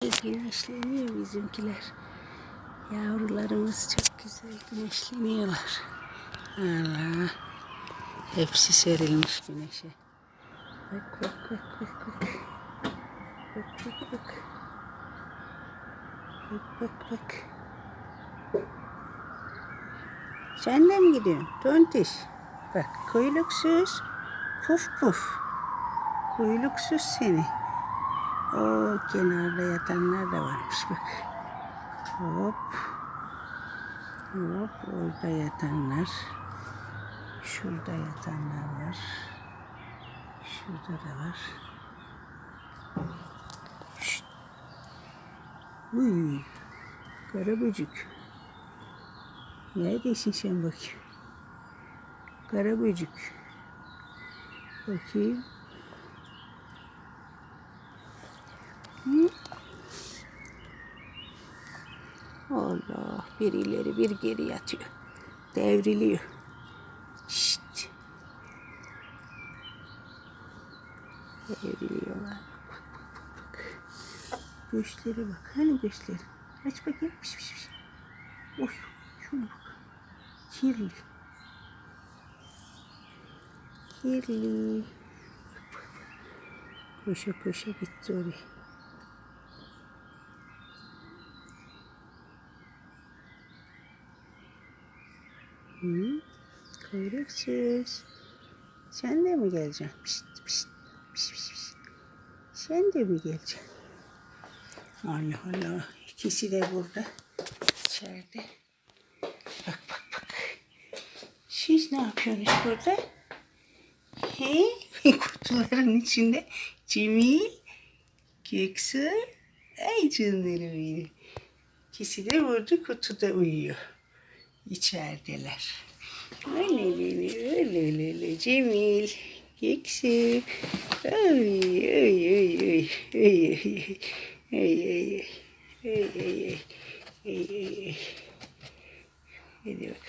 Güneşleniyor bizimkiler. Yavrularımız çok güzel güneşleniyorlar. Allah. Hepsi serilmiş güneşe. Bak bak bak bak bak. Bak bak bak. Bak bak bak. Sen de mi gidiyorsun? Tontiş. Bak kuyruksuz. Puf puf. Kuyruksuz seni. O kenarda yatanlar da varmış bak. Hop. Hop orada yatanlar. Şurada yatanlar var. Şurada da var. Şşt. Uy. Kara böcek. Neredesin sen bakayım? Kara böcek. Bakayım. Allah bir ileri bir geri yatıyor. Devriliyor. Şşt. Devriliyorlar. Bak bak bak bak. Hani göğüsleri? Aç bakayım. Piş piş piş. Oy şuna bak. Kirli. Kirli. Koşa koşa gitti oraya. Hı? Kuyruksuz. Sen de mi geleceksin? Pişt, pişt, pişt, pişt, pişt. Sen de mi geleceksin? Allah Allah. İkisi de burada. İçeride. Bak bak bak. Siz ne yapıyorsunuz burada? He? Kutuların içinde Cemil, Göksu, ay canlarım benim. İkisi de burada kutuda uyuyor. İçerideler. Öyle öyle öyle öyle Cemil. Ay ay ay ay ay ay ay ay ay ay ay ay ay ay ay Hadi bakalım.